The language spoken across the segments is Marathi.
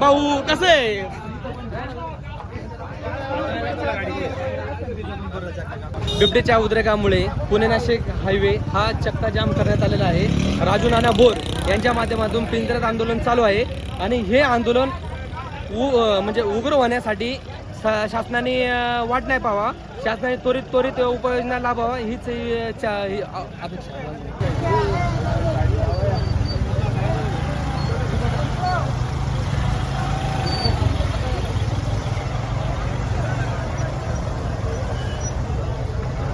भाऊ कसं आहे? बिबटेच्या उद्रेकामुळे पुणे नाशिक हायवे हा चक्का जाम करण्यात आलेला आहे. राजू नाना बोर यांच्या माध्यमातून पिंजरत आंदोलन चालू आहे आणि हे आंदोलन उ म्हणजे उग्र होण्यासाठी शासनाने वाट नाही पावा शासनाने त्वरित त्वरित उपाययोजना लाभावा. हीच ही अपेक्षा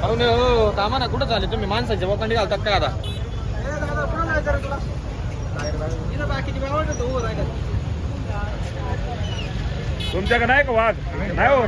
पाहुणे हो थांबा ना कुठं झाले तुम्ही? माणसाचे बोकांडी घालतात का आता? तुमच्याकडे नाही का वाघ नाही हो